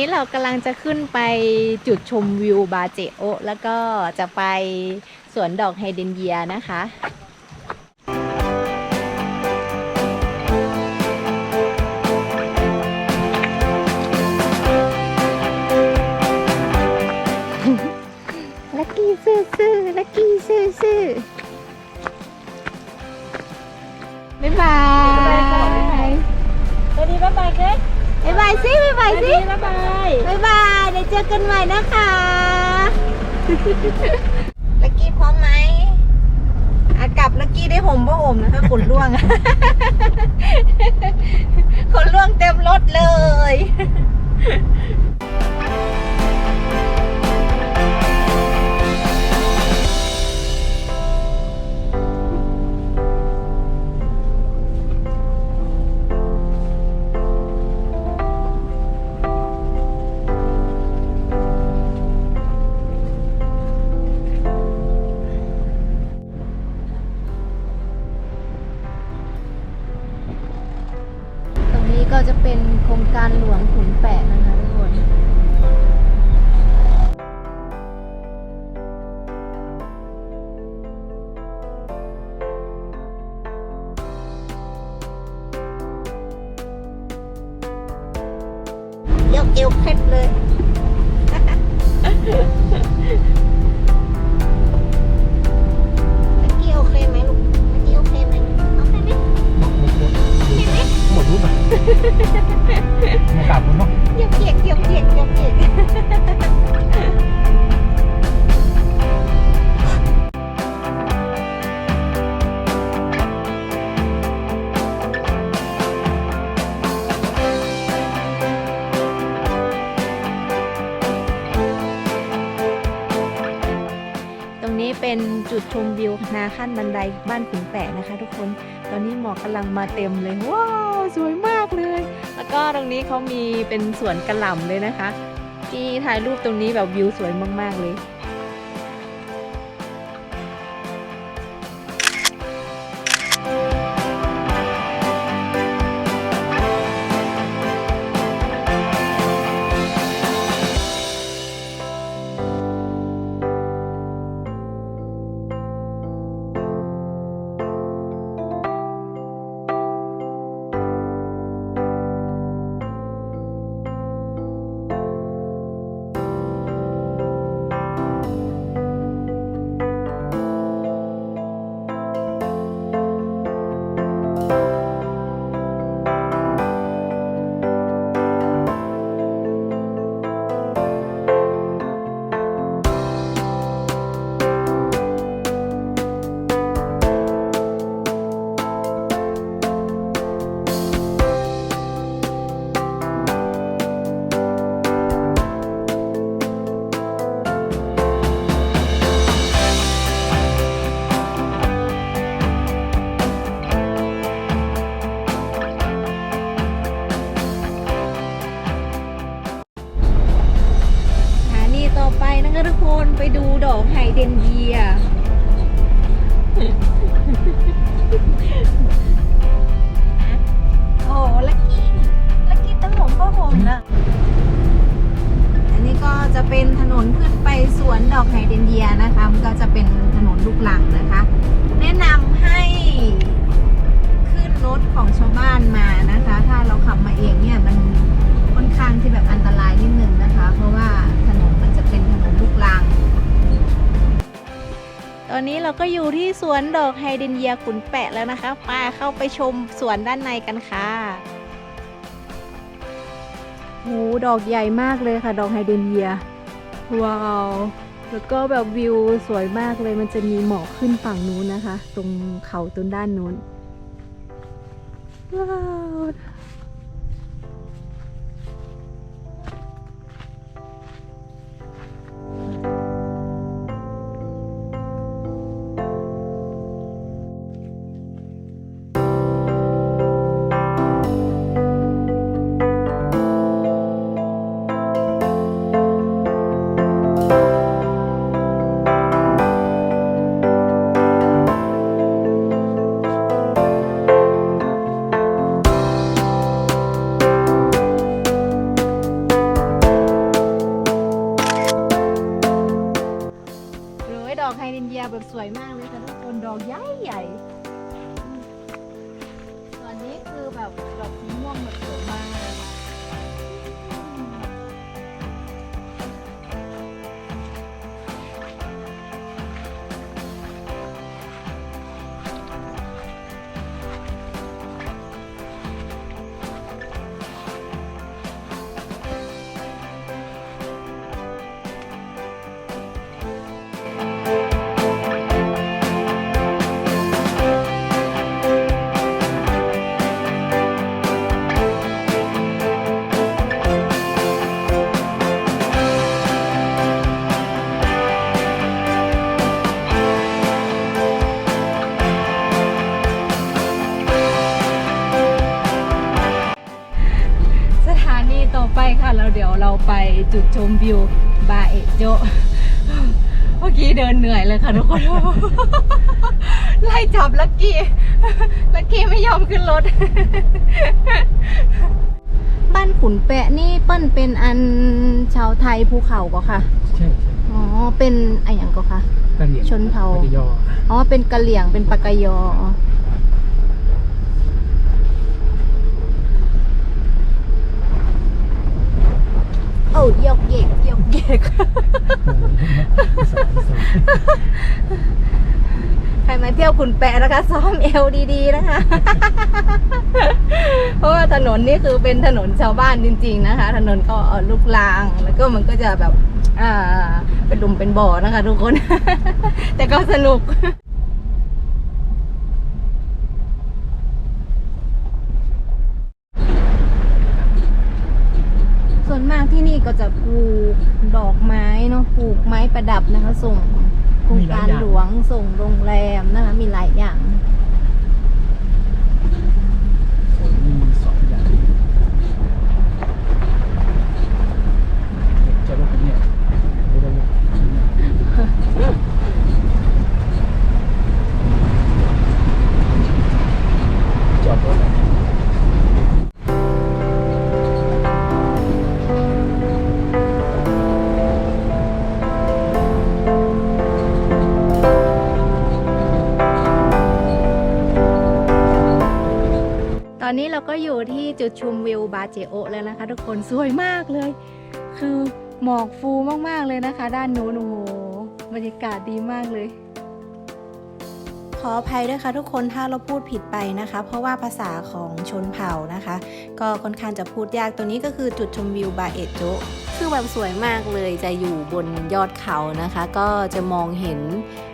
นี้เรากำลังจะขึ้นไปจุดชมวิวบาเจโอ แล้วก็จะไปสวนดอกไฮเดรนเยียนะคะลักกี้ซื่อซื่อลักกี้ซื่อซื่ายบายสิบ๊ายบายสิบ๊ายบายบ๊ายบายเดี๋ยวเจอกันใหม่นะคะลักกี้พร้อมไหมอากลับลักกี้ได้ห่มผ้าห่มนะคะขนล่วงขนล่วงเต็มรถเลย ยกเอวเคล็ดเลยเมื่อกี้โอเคไหมลูกเมื่อกี้โอเคไหมโอเคไหมหมดรูปอะมดกราบคุณเนาะเหยียบเหยียบเหยียบเหยียบเหยียบเห ชมวิวนาขั้นบันไดบ้านขุนแปะนะคะ ทุกคนตอนนี้หมอกกำลังมาเต็มเลยว้าวสวยมากเลย แล้วก็ตรงนี้เขามีเป็นสวนกระหล่ำเลยนะคะ ที่ถ่ายรูปตรงนี้แบบวิวสวยมากๆเลย อนนี้เราก็อยู่ที่สวนดอกไฮเดรนเยียขุนแปะแล้วนะคะป้าเข้าไปชมสวนด้านในกันค่ะโหดอกใหญ่มากเลยค่ะดอกไฮเดรนเยีย ว้าว แล้วก็แบบวิวสวยมากเลยมันจะมีหมอกขึ้นฝั่งนู้นนะคะ ตรงเขาต้นด้านนู้นว้าว อกใหญ่ใหญ่ตอนนี้คือแบบดอกสีม่วงหมดสวยมาก เดี๋ยวเราไปจุดชมวิวบาเอะโจะเมื่อกี้เดินเหนื่อยเลยค่ะทุกคน ไล่จับลักกี้ ลักกี้ไม่ยอมขึ้นรถ บ้านขุนแปะนี่เปิ้นเป็นอันชาวไทยภูเขาก็ค่ะ ใช่ใช่อ๋อ เป็นอะไรอย่างก็ค่ะ กะเหรี่ยงชนเผ่า ปะกะยออ๋อ เป็นกะเหลี่ยง เป็นปากกยอ โอ้ยกเยกยกเยกอีสานอีสานใครมาเที่ยวคุณแปะนะคะ ซ้อมเอวดีๆนะคะ เพราะว่าถนนนี่คือเป็นถนนชาวบ้านจริง ๆ นะคะ ถนนก็เอ่อลูกลางแล้วก็มันก็จะแบบอ่าเป็นหลุมเป็นบ่อนะคะ ทุกคน แต่ก็สนุก วนมากที่นี่ก็จะปลูกดอกไม้เนาะปลูกไม้ประดับนะคะ ส่งโครงการหลวงส่งโรงแรมนะคะ มีหลายอย่าง เราก็อยู่ที่จุดชมวิวบาเจโอะแล้วนะคะ ทุกคนสวยมากเลย คือหมอกฟูมากๆเลยนะคะ ด้านนู้นโอ้โหบรรยากาศดีมากเลยขออภัยด้วยค่ะทุกคนถ้าเราพูดผิดไปนะคะ เพราะว่าภาษาของชนเผ่านะคะ ก็ค่อนข้างจะพูดยากตัวนี้ก็คือจุดชมวิวบาเอะโจะคือแบบสวยมากเลยจะอยู่บนยอดเขานะคะ ก็จะมองเห็น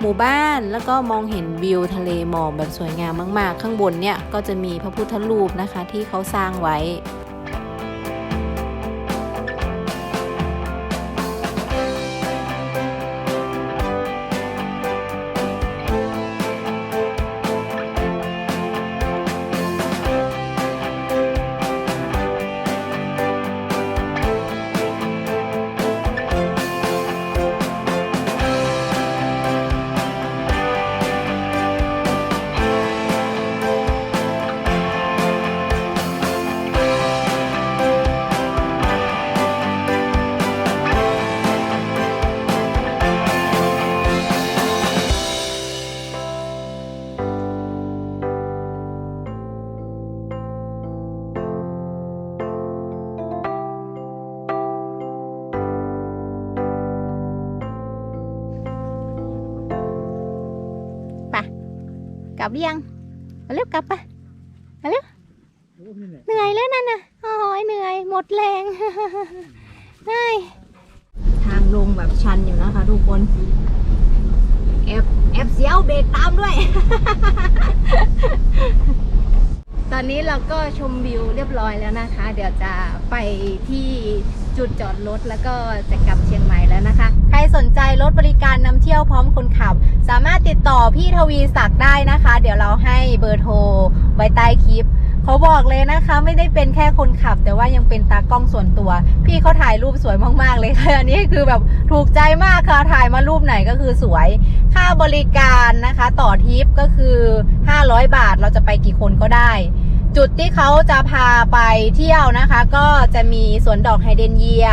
หมู่บ้านแล้วก็มองเห็นวิวทะเลหมอกแบบสวยงามมาก ๆ ข้างบนเนี่ยก็จะมีพระพุทธรูปนะคะที่เขาสร้างไว้ บหรือยังมาเร็วกลับไปมาเร็วโอ้นี่แหละเหนื่อยแล้วนั่นน่ะโอ้ยเหนื่อยหมดแรงใช่ทางลงแบบชันอยู่นะคะทุกคนแอบแอบเสียวเบรกตามด้วย ตอนนี้เราก็ชมวิวเรียบร้อยแล้วนะคะ เดี๋ยวจะไปที่ จุดจอดรถแล้วก็จะกลับเชียงใหม่แล้วนะคะ ใครสนใจรถบริการนำเที่ยวพร้อมคนขับ สามารถติดต่อพี่ทวีศักดิ์ได้นะคะ เดี๋ยวเราให้เบอร์โทรไว้ใต้คลิปเขาบอกเลยนะคะ ไม่ได้เป็นแค่คนขับ แต่ว่ายังเป็นตากล้องส่วนตัว พี่เขาถ่ายรูปสวยมากๆเลยค่ะอันนี้คือแบบถูกใจมากค่ะถ่ายมารูปไหนก็คือสวย ค่าบริการนะคะ ต่อทิปก็คือ 500 บาทเราจะไปกี่คนก็ได้ จุดที่เขาจะพาไปเที่ยวนะคะ ก็จะมีสวนดอกไฮเดรนเยีย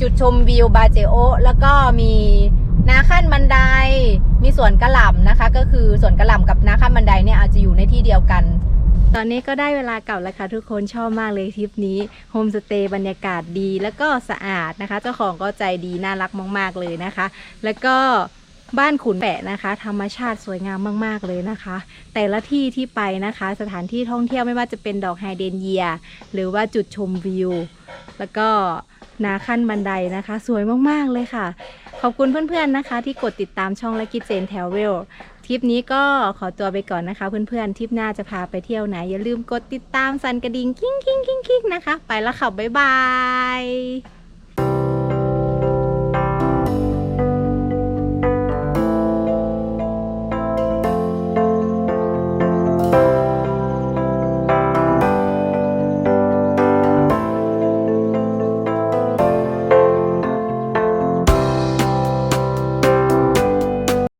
จุดชมวิวบาเจโอแล้วก็มีนาขั้นบันไดมีสวนกระหล่ำนะคะ ก็คือสวนกระหล่ำกับนาขั้นบันไดเนี่ยอาจจะอยู่ในที่เดียวกัน ตอนนี้ก็ได้เวลากลับแล้วค่ะทุกคนชอบมากเลยทริปนี้โฮมสเตย์บรรยากาศดีแล้วก็สะอาดนะคะ เจ้าของก็ใจดีน่ารักมาก ๆเลยนะคะ แล้วก็ บ้านขุนแปะนะคะ ธรรมชาติสวยงามมาก ๆ เลยนะคะ แต่ละที่ที่ไปนะคะ สถานที่ท่องเที่ยวไม่ว่าจะเป็นดอกไฮเดรนเยีย หรือว่าจุดชมวิว แล้วก็นาขั้นบันไดนะคะ สวยมาก ๆ เลยค่ะ ขอบคุณเพื่อน ๆ นะคะ ที่กดติดตามช่องและกิเจนแทเวลทริปนี้ก็ขอตัวไปก่อนนะคะ เพื่อน ๆ ทริปหน้าจะพาไปเที่ยวไหน อย่าลืมกดติดตามสันกระดิ่งกิ้งกิ้งกิ้งกิ้งนะคะ ไปแล้วค่ะบ๊ายบาย